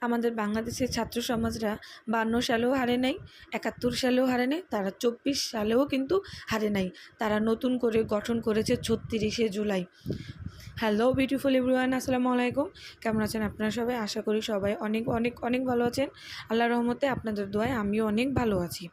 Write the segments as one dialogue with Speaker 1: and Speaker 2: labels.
Speaker 1: আমাদের বাংলাদেশের ছাত্র সমাজরা বান্ন সালেও হারে নাই, একাত্তর সালেও হারে নাই, তারা চব্বিশ সালেও কিন্তু হারে নাই। তারা নতুন করে গঠন করেছে ছত্রিশে জুলাই। হ্যালো বিউটিফুল এভরিওয়ান আসসালামু আলাইকুম। কেমন আছেন আপনারা সবাই? আশা করি সবাই অনেক অনেক অনেক ভালো আছেন। আল্লাহ রহমতে আপনাদের দোয়ায় আমিও অনেক ভালো আছি।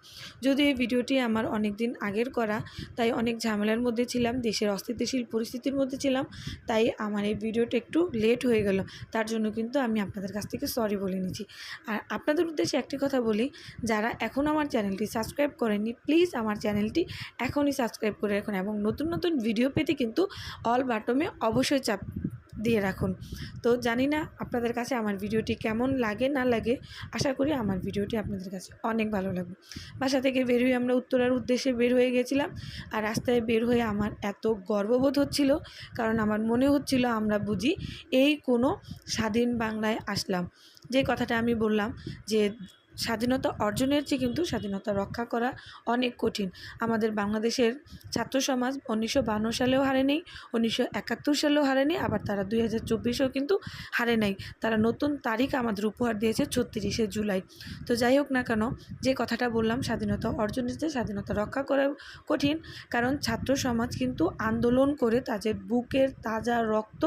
Speaker 1: যদি এই ভিডিওটি আমার অনেক দিন আগের করা, তাই অনেক ঝামেলার মধ্যে ছিলাম, দেশের অস্থিতিশীল পরিস্থিতির মধ্যে ছিলাম, তাই আমার এই ভিডিওটা একটু লেট হয়ে গেল। তার জন্য কিন্তু আমি আপনাদের কাছ থেকে সরি বলে নিচ্ছি। আর আপনাদের উদ্দেশ্যে একটি কথা বলি, যারা এখন আমার চ্যানেলটি সাবস্ক্রাইব করেননি প্লিজ আমার চ্যানেলটি এখনই সাবস্ক্রাইব করে রাখুন এবং নতুন নতুন ভিডিও পেতে কিন্তু অল বাটমে অবশ্যই চাপ দিয়ে রাখুন। তো জানি না আপনাদের কাছে আমার ভিডিওটি কেমন লাগে, না লাগে, আশা করি আমার ভিডিওটি আপনাদের কাছে অনেক ভালো লাগবে। বাসা থেকে বের হয়ে আমরা উত্তরার উদ্দেশ্যে বের হয়ে গেছিলাম আর রাস্তায় বের হয়ে আমার এত গর্ববোধ হচ্ছিল, কারণ আমার মনে হচ্ছিল আমরা বুঝি এই কোনো স্বাধীন বাংলায় আসলাম। যে কথাটা আমি বললাম যে স্বাধীনতা অর্জনের চেয়ে কিন্তু স্বাধীনতা রক্ষা করা অনেক কঠিন। আমাদের বাংলাদেশের ছাত্র সমাজ উনিশশো সালেও হারে নেই উনিশশো একাত্তর সালেও নেই আবার তারা দুই হাজার চব্বিশেও কিন্তু হারে নাই। তারা নতুন তারিখ আমাদের উপহার দিয়েছে ছত্রিশে জুলাই। তো যাই হোক না কেন, যে কথাটা বললাম, স্বাধীনতা অর্জনের চেয়ে স্বাধীনতা রক্ষা করা কঠিন, কারণ ছাত্র সমাজ কিন্তু আন্দোলন করে তাদের বুকের তাজা রক্ত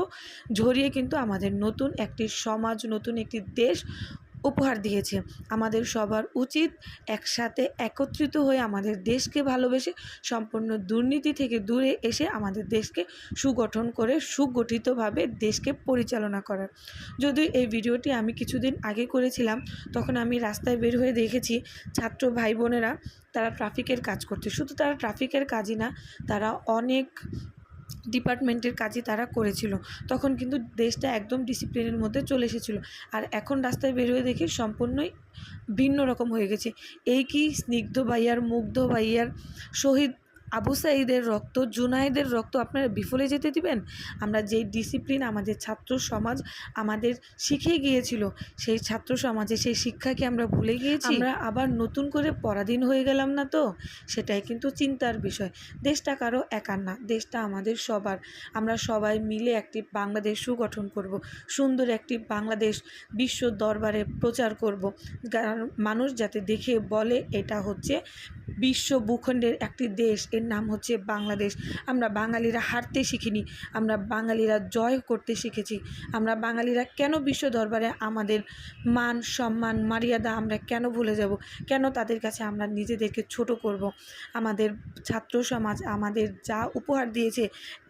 Speaker 1: ঝরিয়ে কিন্তু আমাদের নতুন একটি সমাজ, নতুন একটি দেশ উপহার দিয়েছে। আমাদের সবার উচিত একসাথে একত্রিত হয়ে আমাদের দেশকে ভালোবেসে সম্পূর্ণ দুর্নীতি থেকে দূরে এসে আমাদের দেশকে সুগঠন করে, সুগঠিতভাবে দেশকে পরিচালনা করার। যদি এই ভিডিওটি আমি কিছুদিন আগে করেছিলাম, তখন আমি রাস্তায় বের হয়ে দেখেছি ছাত্র ভাই বোনেরা তারা ট্রাফিকের কাজ করছে। শুধু তারা ট্রাফিকের কাজই না, তারা অনেক ডিপার্টমেন্টের কাজই তারা করেছিল। তখন কিন্তু দেশটা একদম ডিসিপ্লিনের মধ্যে চলে এসেছিল। আর এখন রাস্তায় বের হয়ে দেখি সম্পূর্ণই ভিন্ন রকম হয়ে গেছে। এই কি স্নিগ্ধ বাইয়ার মুগ্ধ বাইয়ার শহীদ আবু সাইদের রক্ত জুনাইদের রক্ত আপনারা বিফলে যেতে দিবেন? আমরা যেই ডিসিপ্লিন আমাদের ছাত্র সমাজ আমাদের শিখে গিয়েছিল সেই ছাত্র সমাজে সেই শিক্ষাকে আমরা ভুলে গিয়েছি আমরা আবার নতুন করে পরাধীন হয়ে গেলাম না তো? সেটাই কিন্তু চিন্তার বিষয়। দেশটা কারও একার না দেশটা আমাদের সবার। আমরা সবাই মিলে একটি বাংলাদেশ সুগঠন করব সুন্দর একটি বাংলাদেশ বিশ্ব দরবারে প্রচার করব। মানুষ যাতে দেখে বলে এটা হচ্ছে বিশ্ব ভূখণ্ডের একটি দেশ, এর নাম হচ্ছে বাংলাদেশ। আমরা বাঙালিরা হারতে শিখিনি, আমরা বাঙালিরা জয় করতে শিখেছি। আমরা বাঙালিরা কেন বিশ্ব দরবারে আমাদের মান, সম্মান, মর্যাদা আমরা কেন ভুলে যাব? কেন তাদের কাছে আমরা নিজেদেরকে ছোট করব? আমাদের ছাত্র সমাজ আমাদের যা উপহার দিয়েছে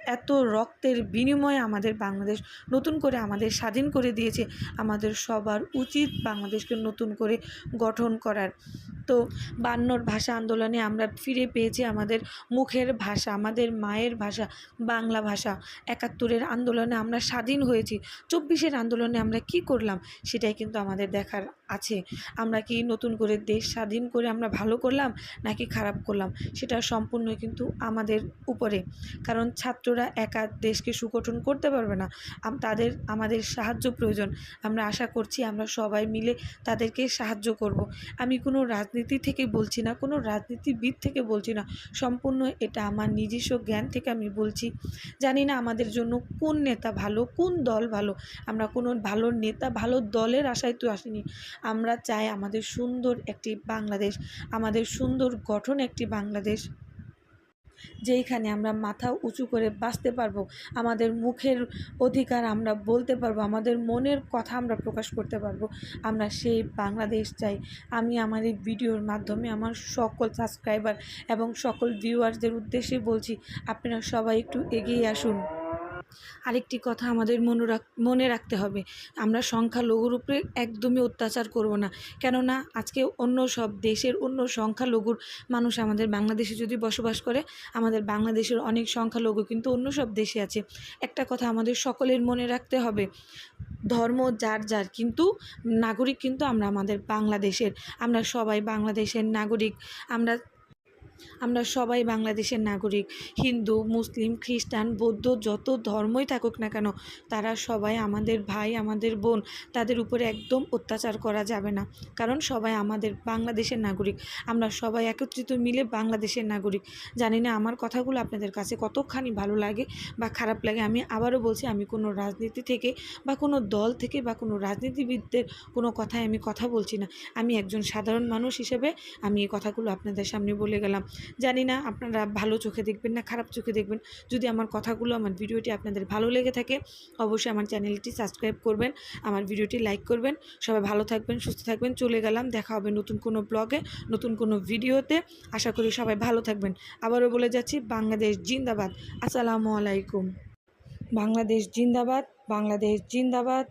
Speaker 1: এত রক্তের বিনিময়ে আমাদের বাংলাদেশ নতুন করে আমাদের স্বাধীন করে দিয়েছে, আমাদের সবার উচিত বাংলাদেশকে নতুন করে গঠন করার। তো বান্নর ভাষা আন্দোলনে আমরা ফিরে পেয়েছি আমাদের মুখের ভাষা, আমাদের মায়ের ভাষা, বাংলা ভাষা। একাত্তরের আন্দোলনে আমরা স্বাধীন হয়েছি, চব্বিশের আন্দোলনে আমরা কি করলাম সেটাই কিন্তু আমাদের দেখার আছে। আমরা কি নতুন করে দেশ স্বাধীন করে আমরা ভালো করলাম নাকি খারাপ করলাম সেটা সম্পূর্ণ কিন্তু আমাদের উপরে। কারণ ছাত্ররা একা দেশকে সুগঠন করতে পারবে না। তাদের, আমাদের সাহায্য প্রয়োজন। আমরা আশা করছি আমরা সবাই মিলে তাদেরকে সাহায্য করব। আমি কোনো রাজনীতি থেকে বলছি না, কোনো রাজনীতিবিদ থেকে বলছি না। সম্পূর্ণ এটা আমার নিজস্ব জ্ঞান থেকে আমি বলছি। জানি না আমাদের জন্য কোন নেতা ভালো, কোন দল ভালো। আমরা কোনো ভালো নেতা, ভালো দলের আশায় তো আসিনি। আমরা চাই আমাদের সুন্দর একটি বাংলাদেশ, আমাদের সুন্দর গঠন একটি বাংলাদেশ। যেইখানে আমরা মাথা উঁচু করে বাঁচতে পারব, আমাদের মুখের অধিকার আমরা বলতে পারব, আমাদের মনের কথা আমরা প্রকাশ করতে পারব, আমরা সেই বাংলাদেশ চাই। আমি আমার এই ভিডিওর মাধ্যমে আমার সকল সাবস্ক্রাইবার এবং সকল ভিউয়ার্সদের উদ্দেশ্যে বলছি, আপনারা সবাই একটু এগিয়ে আসুন। আরেকটি কথা আমাদের মনে রাখ, মনে রাখতে হবে। আমরা সংখ্যালঘুর উপরে একদমই অত্যাচার করব না। কেননা, আজকে অন্য সব দেশের অন্য সংখ্যালঘুর মানুষ আমাদের বাংলাদেশে যদি বসবাস করে, আমাদের বাংলাদেশের অনেক সংখ্যালঘু কিন্তু অন্য সব দেশে আছে। একটা কথা আমাদের সকলের মনে রাখতে হবে, ধর্ম যার যার, কিন্তু নাগরিক কিন্তু আমরা আমাদের বাংলাদেশের। আমরা সবাই বাংলাদেশের নাগরিক। আমরা আমরা সবাই বাংলাদেশের নাগরিক, হিন্দু, মুসলিম, খ্রিস্টান, বৌদ্ধ, যত ধর্মই থাকুক না কেন, তারা সবাই আমাদের ভাই, আমাদের বোন, তাদের উপরে একদম অত্যাচার করা যাবে না। কারণ সবাই আমাদের বাংলাদেশের নাগরিক। আমরা সবাই একত্রিত মিলে বাংলাদেশের নাগরিক। জানি না আমার কথাগুলো আপনাদের কাছে কতখানি ভালো লাগে বা খারাপ লাগে। আমি আবারও বলছি, আমি কোনো রাজনীতি থেকে বা কোনো দল থেকে বা কোনো রাজনীতিবিদদের কোনো কথায় আমি কথা বলছি না। আমি একজন সাধারণ মানুষ হিসেবে আমি এই কথাগুলো আপনাদের সামনে বলে গেলাম। জানি না, আপনারা ভালো চোখে দেখবেন না, খারাপ চোখে দেখবেন। যদি আমার কথাগুলো, আমার ভিডিওটি আপনাদের ভালো লেগে থাকে, অবশ্যই আমার চ্যানেলটি সাবস্ক্রাইব করবেন, আমার ভিডিওটি লাইক করবেন। সবাই ভালো থাকবেন, সুস্থ থাকবেন, চলে গেলাম, দেখা হবে নতুন কোনো ব্লগে, নতুন কোনো ভিডিওতে। আশা করি সবাই ভালো থাকবেন। আবারও বলে যাচ্ছি, বাংলাদেশ জিন্দাবাদ। আসসালামু আলাইকুম। বাংলাদেশ জিন্দাবাদ বাংলাদেশ জিন্দাবাদ।